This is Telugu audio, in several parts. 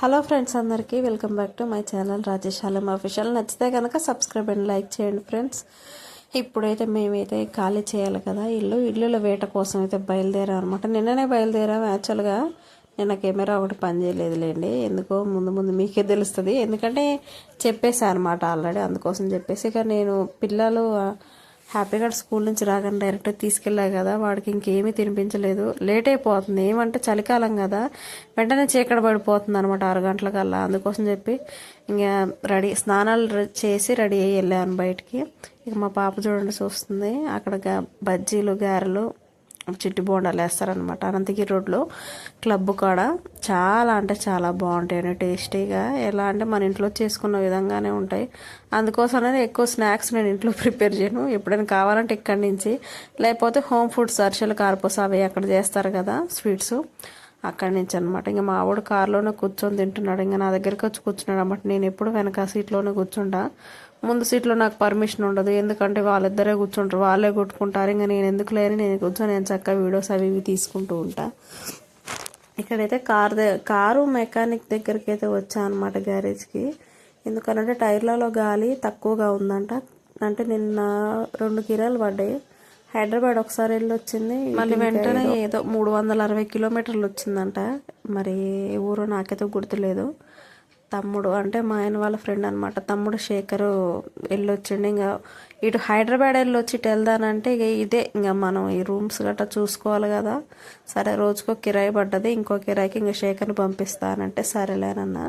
హలో ఫ్రెండ్స్ అందరికీ welcome back to my channel Rajesh official నచ్చితే కనుక సబ్స్క్రైబ్ అండ్ లైక్ చేయండి ఫ్రెండ్స్. ఇప్పుడైతే మేమైతే ఖాళీ చేయాలి కదా ఇల్లు. ఇల్లుల వేట కోసం అయితే బయలుదేరాం అనమాట నిన్ననే బయలుదేరాం యాక్చువల్గా నిన్న కెమెరా ఒకటి పనిచేయలేదులేండి ఎందుకో ముందు ముందు మీకే తెలుస్తుంది. ఎందుకంటే చెప్పేసా అనమాట ఆల్రెడీ అందుకోసం చెప్పేసి. ఇక నేను పిల్లలు హ్యాపీగా స్కూల్ నుంచి రాగానే డైరెక్ట్ తీసుకెళ్ళా కదా వాడికి ఇంకేమీ తినిపించలేదు. లేట్ అయిపోతుంది. ఏమంటే చలికాలం కదా. వెంటనే చీకటి పడిపోతుంది అనమాట ఆరు గంటలకల్లా. అందుకోసం చెప్పి ఇంకా రెడీ స్నానాలు చేసి రెడీ అయ్యి వెళ్ళాను బయటికి. ఇక మా పాప చూడండి చూస్తుంది. అక్కడ బజ్జీలు గారెలు చిట్టి బోండాలు వేస్తారనమాట అనంతగిరి రోడ్లో క్లబ్ కాడ చాలా అంటే చాలా బాగుంటాయి టేస్టీగా. ఎలా అంటే మన ఇంట్లో చేసుకున్న విధంగానే ఉంటాయి. అందుకోసమనే ఎక్కువ స్నాక్స్ నేను ఇంట్లో ప్రిపేర్ చేయను. ఎప్పుడైనా కావాలంటే ఇక్కడి నుంచి. లేకపోతే హోమ్ ఫుడ్స్ అరిసెలు కార్పూస అవి అక్కడ చేస్తారు కదా స్వీట్స్. అక్కడి నుంచి అనమాట ఇంకా మా ఆవిడ కారులోనే కూర్చొని తింటున్నాడు. ఇంకా నా దగ్గరికి వచ్చి కూర్చున్నాడు అనమాట నేను ఎప్పుడు వెనక సీట్లోనే కూర్చుంటా. ముందు సీట్లో నాకు పర్మిషన్ ఉండదు. ఎందుకంటే వాళ్ళిద్దరే కూర్చుంటారు. వాళ్ళే కొట్టుకుంటారు. ఇంకా నేను ఎందుకు లేని నేను కూర్చొని నేను చక్కగా వీడియోస్ అవి ఇవి తీసుకుంటూ ఉంటా. ఇక్కడైతే కార్ కారు మెకానిక్ దగ్గరికి అయితే వచ్చా అనమాట గ్యారేజ్కి. ఎందుకనంటే టైర్లలో గాలి తక్కువగా ఉందంట. అంటే నిన్న రెండు కిరాలు పడ్డాయి. హైదరాబాద్ ఒకసారి వెళ్ళి వచ్చింది మళ్ళీ వెంటనే ఏదో మూడు వందల అరవై కిలోమీటర్లు వచ్చిందంట. మరి ఊరో నాకైతే గుర్తులేదు. తమ్ముడు అంటే మా ఆయన వాళ్ళ ఫ్రెండ్ అనమాట తమ్ముడు శేఖరు వెళ్ళొచ్చిండు ఇంకా ఇటు హైదరాబాద్ వెళ్ళి వచ్చి వెళ్దానంటే ఇక ఇదే ఇంకా మనం ఈ రూమ్స్ గట్రా చూసుకోవాలి కదా. సరే రోజుకో కిరాయి పడ్డది ఇంకో కిరాయికి ఇంకా శేఖర్ని పంపిస్తానంటే సరేలేనన్నా.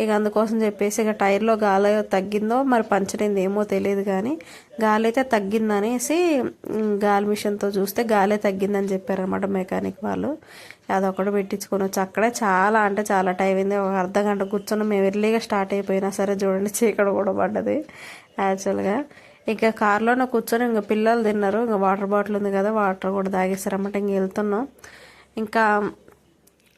ఇక అందుకోసం చెప్పేసి ఇక టైర్లో గాలి తగ్గిందో మరి పంచడింది ఏమో తెలియదు కానీ గాలి అయితే తగ్గిందనేసి గాలి మిషన్తో చూస్తే గాలే తగ్గిందని చెప్పారనమాట మెకానిక్ వాళ్ళు. అదొకటి పెట్టించుకొని వచ్చి అక్కడే చాలా అంటే చాలా టైం అయింది. ఒక అర్ధ గంట కూర్చొని మేము ఎర్లీగా స్టార్ట్ అయిపోయినా సరే చూడండి చీకటి కూడా పడ్డది యాక్చువల్గా. ఇంకా కార్లోనే కూర్చొని ఇంకా పిల్లలు తిన్నారు. ఇంకా వాటర్ బాటిల్ ఉంది కదా వాటర్ కూడా తాగేసారన్నమాట ఇంక వెళ్తున్నాం. ఇంకా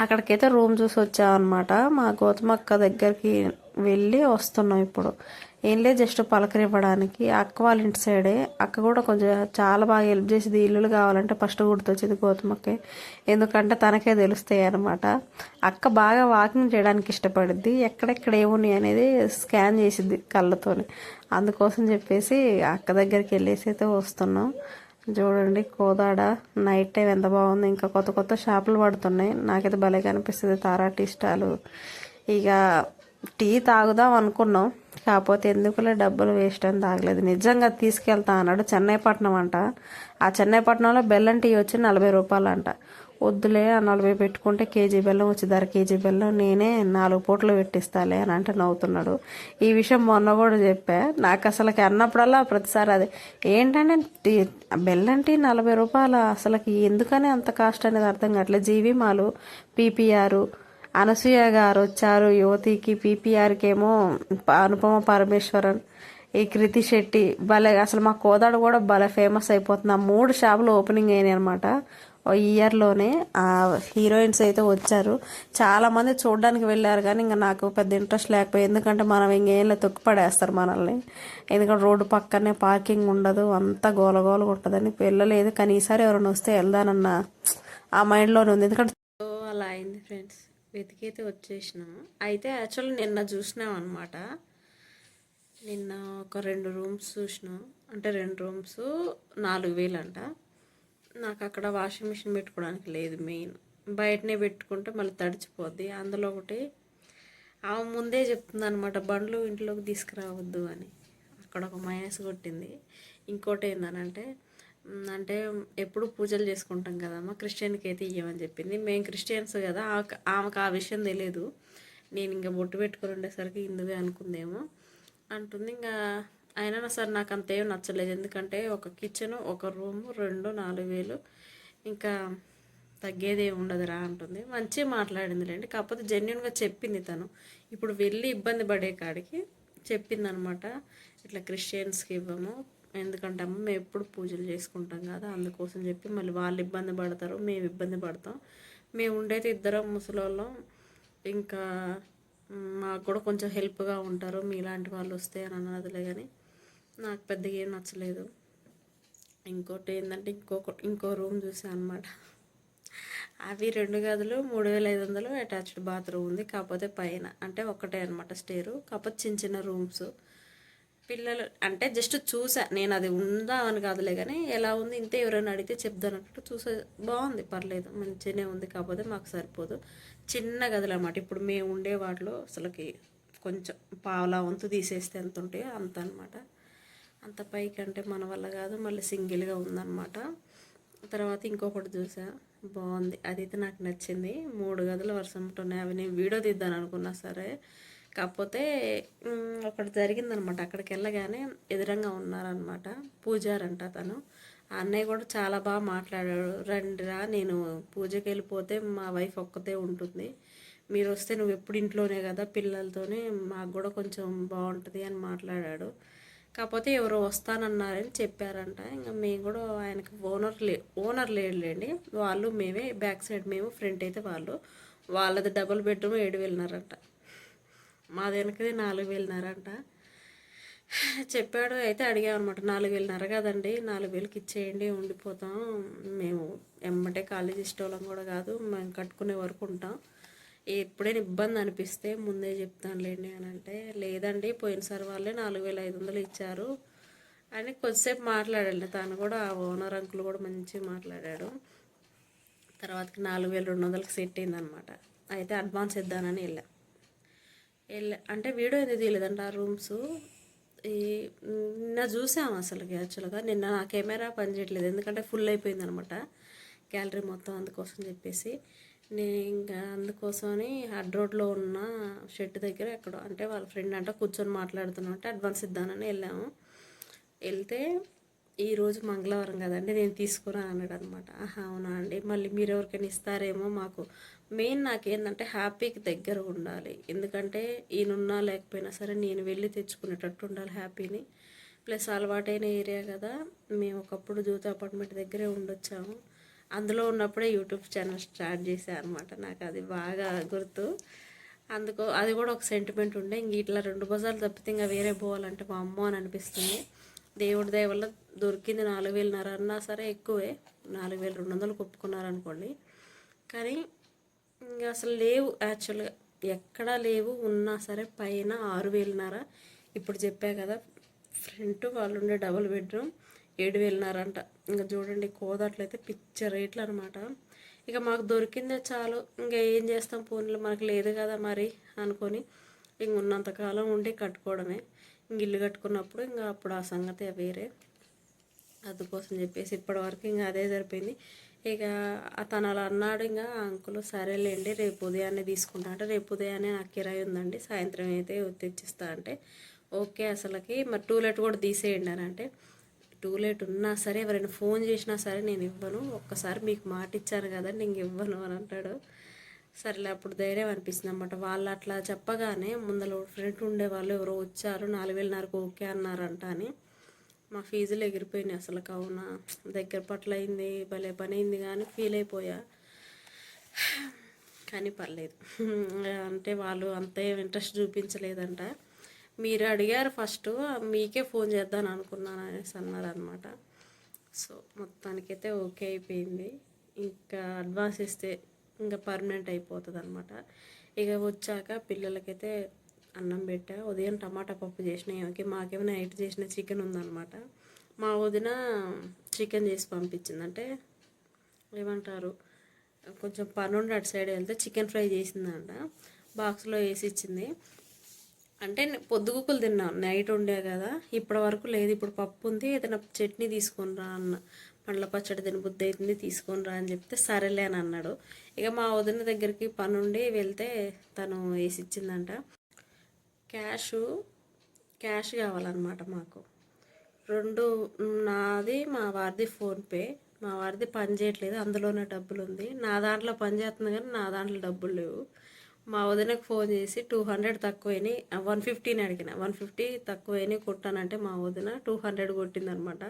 అక్కడికైతే రూమ్ చూసి వచ్చామన్నమాట. మా గౌతమ అక్క దగ్గరికి వెళ్ళి వస్తున్నాం ఇప్పుడు. ఏం లేదు జస్ట్ పలకరివ్వడానికి. అక్క వాళ్ళ ఇంటి సైడే. అక్క కూడా కొంచెం చాలా బాగా హెల్ప్ చేసేది. ఇల్లులు కావాలంటే ఫస్ట్ గుర్తొచ్చేది గౌతమకి ఎందుకంటే తనకే తెలుస్తాయి అనమాట అక్క బాగా వాకింగ్ చేయడానికి ఇష్టపడిద్ది ఎక్కడెక్కడ ఏమున్నాయి అనేది స్కాన్ చేసిద్ది కళ్ళతోని. అందుకోసం చెప్పేసి అక్క దగ్గరికి వెళ్ళేసి అయితే వస్తున్నాం. చూడండి కోదాడ. నైట్ టైం ఎంత బాగుంది. ఇంకా కొత్త కొత్త షాపులు పడుతున్నాయి. నాకైతే భలే కనిపిస్తుంది తారా టీ స్టాలు. ఇక టీ తాగుదాం అనుకున్నాం. కాకపోతే ఎందుకులే డబ్బులు వేస్ట్ అని తాగలేదు. నిజంగా తీసుకెళ్తా అన్నాడు చెన్నైపట్నం అంట. ఆ చెన్నైపట్నంలో బెల్లం టీ వచ్చి నలభై రూపాయలు అంట వద్దులే ఆ నలభై పెట్టుకుంటే కేజీ బెల్లం వచ్చి ధర కేజీ బెల్లం నేనే నాలుగు పూటలు పెట్టిస్తాలే అని అంటే నవ్వుతున్నాడు. ఈ విషయం మొన్న కూడా చెప్పా. నాకు అసలుకి అన్నప్పుడల్లా ప్రతిసారి అదే. ఏంటంటే టీ బెల్లం టీ నలభై రూపాయలు అసలుకి ఎందుకని అంత కాస్ట్ అనేది అర్థం కావట్లేదు. జీవిమాలు పీపీఆర్ అనసూయ గారు వచ్చారు యువతికి పీపీఆర్కి ఏమో అనుపమ పరమేశ్వరన్ ఈ కృతి శెట్టి భలే అసలు మా కోదాడు కూడా భలే ఫేమస్ అయిపోతుంది. ఆ మూడు షాపులు ఓపెనింగ్ అయినాయి అనమాట ఓ ఇయర్లోనే ఆ హీరోయిన్స్ అయితే వచ్చారు. చాలామంది చూడడానికి వెళ్ళారు కానీ ఇంకా నాకు పెద్ద ఇంట్రెస్ట్ లేకపోయింది ఎందుకంటే మనం ఇంకేం తొక్కి పడేస్తారు మనల్ని. ఎందుకంటే రోడ్డు పక్కనే పార్కింగ్ ఉండదు అంతా గోలగోలగా ఉంటుందని వెళ్ళలేదు కానీ ఈసారి ఎవరైనా వస్తే వెళ్దానన్న ఆ మైండ్లోనే ఉంది. ఎందుకంటే అలా అయింది ఫ్రెండ్స్. వెతికైతే వచ్చేసినాము అయితే యాక్చువల్ నిన్న చూసినాం అనమాట నిన్న ఒక రెండు రూమ్స్ చూసినాం. అంటే రెండు రూమ్స్ నాలుగు వేలు అంట నాకు అక్కడ వాషింగ్ మిషన్ పెట్టుకోవడానికి లేదు మెయిన్. బయటనే పెట్టుకుంటే మళ్ళీ తడిచిపోద్ది. అందులో ఒకటి ఆమె ముందే చెప్తుంది అనమాట బండ్లు ఇంట్లోకి తీసుకురావద్దు అని. అక్కడ ఒక మైనస్ కొట్టింది. ఇంకోటి ఏందనంటే అంటే ఎప్పుడు పూజలు చేసుకుంటాం కదమ్మా క్రిస్టియన్కి అయితే ఇవ్వమని చెప్పింది. మేము క్రిస్టియన్స్ కదా ఆమెకు- ఆమెకు ఆ విషయం తెలియదు నేను ఇంకా బొట్టు పెట్టుకొని ఉండేసరికి ఇందువే అనుకుందేమో అంటుంది. ఇంకా అయినా సరే నాకు అంతేం నచ్చలేదు. ఎందుకంటే ఒక కిచెన్ ఒక రూము రెండు నాలుగు వేలు ఇంకా తగ్గేది ఉండదురా అంటుంది. మంచిగా మాట్లాడిందిలేండి. కాకపోతే జెన్యున్గా చెప్పింది తను. ఇప్పుడు వెళ్ళి ఇబ్బంది పడే కాడికి చెప్పింది అనమాట ఇట్లా క్రిస్టియన్స్కి ఇవ్వము ఎందుకంటే అమ్మ మేము ఎప్పుడు పూజలు చేసుకుంటాం కదా అందుకోసం చెప్పి మళ్ళీ వాళ్ళు ఇబ్బంది పడతారు మేము ఇబ్బంది పడతాం. మేము ఉండేది ఇద్దరం ముసలోళ్ళం. ఇంకా మాకు కూడా కొంచెం హెల్ప్గా ఉంటారు. మీలాంటి వాళ్ళు వస్తే అని అన్నదిలే కానీ నాకు పెద్దగా ఏం నచ్చలేదు. ఇంకోటి ఏంటంటే ఇంకొక ఇంకో రూమ్ చూసాను అనమాట అవి రెండు గదులు మూడు వేల ఐదు వందలు అటాచ్డ్ బాత్రూమ్ ఉంది. కాకపోతే పైన అంటే ఒక్కటే అనమాట స్టేరు. కాకపోతే చిన్న చిన్న రూమ్స్. పిల్లలు అంటే జస్ట్ చూసా నేను అది ఉందా అని కాదులే కానీ ఎలా ఉంది ఇంతే ఎవరైనా అడిగితే చెప్దానంటే చూసే. బాగుంది పర్లేదు మంచిగానే ఉంది కాకపోతే మాకు సరిపోదు. చిన్న గదులు అనమాట ఇప్పుడు మేము ఉండే వాటిలో అసలుకి కొంచెం పావులా వంతు తీసేస్తే ఎంత ఉంటాయో అంత అనమాట అంత పైకి అంటే మన వల్ల కాదు మళ్ళీ సింగిల్గా ఉందన్నమాట. తర్వాత ఇంకొకటి చూసా బాగుంది. అదైతే నాకు నచ్చింది. మూడు గదులు వర్షం ఉంటున్నాయి. అవి నేను వీడియో తీద్దాను అనుకున్నా సరే కాకపోతే ఒకటి జరిగిందనమాట. అక్కడికి వెళ్ళగానే ఎదురంగా ఉన్నారనమాట. పూజారంట తను. ఆ అన్నయ్య కూడా చాలా బాగా మాట్లాడాడు. రండిరా నేను పూజకి వెళ్ళిపోతే మా వైఫ్ ఒక్కతే ఉంటుంది. మీరు వస్తే నువ్వు ఎప్పుడు ఇంట్లోనే కదా పిల్లలతోనే మాకు కూడా కొంచెం బాగుంటుంది అని మాట్లాడాడు. కాకపోతే ఎవరో వస్తానన్నారని చెప్పారంట. ఇంకా మేము కూడా ఆయనకి ఓనర్ లే ఓనర్ లేడులేండి. వాళ్ళు మేమే బ్యాక్ సైడ్ మేము ఫ్రంట్ అయితే వాళ్ళు. వాళ్ళది డబుల్ బెడ్రూమ్ ఏడు వెళ్ళినారంట మాది వెనకది నాలుగు వేలున్నారంట చెప్పాడు అయితే అడిగామన్నమాట నాలుగు వేలున్నర కదండి నాలుగు వేలకి ఇచ్చేయండి ఉండిపోతాం. మేము ఎమ్మటే కాలేజీ ఇష్టం కూడా కాదు మేము కట్టుకునే వరకు ఉంటాం. ఎప్పుడైనా ఇబ్బంది అనిపిస్తే ముందే చెప్తానులేండి అని అంటే లేదండి పోయినసారి వాళ్ళే నాలుగు వేల ఐదు వందలు ఇచ్చారు అని కొద్దిసేపు మాట్లాడండి. తను కూడా ఆ ఓనర్ అంకుల్ కూడా మంచిగా మాట్లాడాడు. తర్వాతకి నాలుగు వేల రెండు వందలకి సెట్ అయిందనమాట అయితే అడ్వాన్స్ ఇద్దానని వెళ్ళా. వెళ్ళా అంటే వీడియో ఎందుకు తీయలేదంట ఆ రూమ్స్. ఈ నిన్న చూసాము అసలు యాక్చువల్గా. నిన్న నా కెమెరా పనిచేయట్లేదు ఎందుకంటే ఫుల్ అయిపోయింది అనమాట గ్యాలరీ మొత్తం అందుకోసం చెప్పేసి. నేను ఇంకా అందుకోసమని హడ్ రోడ్లో ఉన్న షెడ్ దగ్గర ఎక్కడ అంటే వాళ్ళ ఫ్రెండ్ అంట కూర్చొని మాట్లాడుతున్నాం అంటే అడ్వాన్స్ ఇద్దానని వెళ్ళాము. వెళ్తే ఈరోజు మంగళవారం కదండి నేను తీసుకురా అన్నాడు అనమాట అవునా అండి? మళ్ళీ మీరు ఎవరికైనా ఇస్తారేమో మాకు మెయిన్ నాకేంటంటే హ్యాపీకి దగ్గర ఉండాలి. ఎందుకంటే ఈయనున్నా లేకపోయినా సరే నేను వెళ్ళి తెచ్చుకునేటట్టు ఉండాలి హ్యాపీని. ప్లస్ అలవాటైన ఏరియా కదా. మేము ఒకప్పుడు జ్యోతి అపార్ట్మెంట్ దగ్గరే ఉండొచ్చాము. అందులో ఉన్నప్పుడే యూట్యూబ్ ఛానల్ స్టార్ట్ చేశాను అనమాట నాకు అది బాగా గుర్తు. అందుకో అది కూడా ఒక సెంటిమెంట్ ఉండే. ఇంక ఇట్లా రెండు బజార్లు తప్పితే ఇంకా వేరే పోవాలంటే మా అమ్మ అని అనిపిస్తుంది. దేవుడి దయ వల్ల దొరికింది నాలుగు వేలున్నర అన్నా సరే ఎక్కువే. నాలుగు వేలు రెండు వందలు కొప్పుకున్నారనుకోండి. కానీ ఇంకా అసలు లేవు. యాక్చువల్గా ఎక్కడా లేవు. ఉన్నా సరే పైన ఆరు వేలున్నర. ఇప్పుడు చెప్పా కదా ఫ్రంట్ వాళ్ళు ఉండే డబుల్ బెడ్రూమ్ ఏడు వేలున్నరంట. ఇంకా చూడండి కోదాట్లయితే పిచ్చ రేట్లు అనమాట ఇక మాకు దొరికిందే చాలు. ఇంకా ఏం చేస్తాం? ఫోన్లో మనకు లేదు కదా మరి అనుకొని ఇంక ఉన్నంతకాలం ఉండి కట్టుకోవడమే. ఇంక ఇల్లు కట్టుకున్నప్పుడు ఇంకా అప్పుడు ఆ సంగతి వేరే. అందుకోసం చెప్పేసి ఇప్పటివరకు ఇంకా అదే సరిపోయింది ఇక తను అలా అన్నాడు ఇంకా అంకుల్ సరేలేండి రేపు ఉదయాన్నే తీసుకుంటా అంటే రేపు ఉదయాన్నే నాకు కిరాయి ఉందండి సాయంత్రం అయితే తెచ్చిస్తా అంటే ఓకే అసలుకి మరి టూలెట్ కూడా తీసేయండి అని అంటే టూలెట్ ఉన్నా సరే ఎవరైనా ఫోన్ చేసినా సరే నేను ఇవ్వను ఒక్కసారి మీకు మాట ఇచ్చాను కదండి ఇంక ఇవ్వను అని అంటాడు. సరేలే అప్పుడు ధైర్యం అనిపిస్తుంది అనమాట వాళ్ళు అట్లా చెప్పగానే ముందర ఫ్రెండ్ ఉండే వాళ్ళు ఎవరో వచ్చారు నాలుగు వేలన్నరకు ఓకే అన్నారంట అని. మా ఫీజులు ఎగిరిపోయినాయి అసలు కావున. దగ్గర పట్ల అయింది భలే పని అయింది కానీ ఫీల్ అయిపోయా. కానీ పర్లేదు. అంటే వాళ్ళు అంతే ఇంట్రెస్ట్ చూపించలేదంట. మీరు అడిగారు ఫస్ట్ మీకే ఫోన్ చేద్దాను అనుకున్నాను అనేసి అన్నారు అనమాట సో మొత్తానికైతే ఓకే అయిపోయింది. ఇంకా అడ్వాన్స్ ఇస్తే ఇంకా పర్మనెంట్ అయిపోతుంది అనమాట ఇక వచ్చాక పిల్లలకైతే అన్నం పెట్టా. ఉదయం టమాటా పప్పు చేసిన ఓకే మాకేమో నైట్ చేసిన చికెన్ ఉందన్నమాట. మా వదిన చికెన్ చేసి పంపించింది. అంటే ఏమంటారు కొంచెం పనుండి అటు సైడ్ వెళ్తే చికెన్ ఫ్రై చేసిందంట. బాక్స్లో వేసి ఇచ్చింది. అంటే పొద్దుగుకులు తిన్నాం. నైట్ ఉండే కదా ఇప్పటి వరకు లేదు. ఇప్పుడు పప్పు ఉంది ఏదైనా చట్నీ తీసుకొని రా అన్న. పండ్ల పచ్చడి తిని బుద్ధి అవుతుంది తీసుకొని రా అని చెప్తే సరేలే అని అన్నాడు. ఇక మా వదిన దగ్గరికి పనుండి వెళ్తే తను వేసి ఇచ్చిందంట. క్యాష్ క్యాష్ కావాలన్నమాట మాకు. రెండు నాది మా వారిది ఫోన్పే మా వారిది పని చేయట్లేదు అందులోనే డబ్బులు ఉంది నా దాంట్లో పని చేస్తుంది కానీ నా దాంట్లో డబ్బులు లేవు. మా వదినకు ఫోన్ చేసి టూ హండ్రెడ్ తక్కువైనాయి వన్ ఫిఫ్టీని అడిగిన. వన్ ఫిఫ్టీ తక్కువైనాయి కొట్టానంటే మా వదిన టూ హండ్రెడ్ కొట్టిందనమాట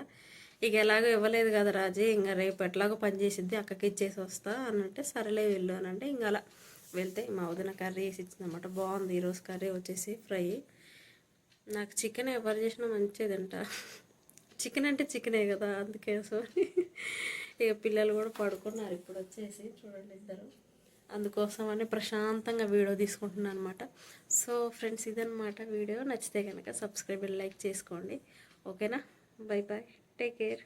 ఇక ఎలాగో ఇవ్వలేదు కదా రాజీ ఇంకా రేపు ఎట్లాగో పని చేసిద్ది అక్కకి ఇచ్చేసి వస్తా అనంటే సరేలే వెళ్ళు అని ఇంకా అలా వెళ్తే మా వదిన కర్రీ వేసి ఇచ్చిందనమాట బాగుంది. ఈరోజు కర్రీ వచ్చేసి ఫ్రై. నాకు చికెన్ ఎవరు చేసినా మంచిదంట చికెన్ అంటే చికెనే కదా అందుకే సో ఇక పిల్లలు కూడా పడుకున్నారు. ఇప్పుడు వచ్చేసి చూడండి ఇద్దరు. అందుకోసమని ప్రశాంతంగా వీడియో తీసుకుంటున్నాను అనమాట సో ఫ్రెండ్స్ ఇదనమాట వీడియో. నచ్చితే కనుక సబ్స్క్రైబ్ లైక్ చేసుకోండి. ఓకేనా? Bye bye take care.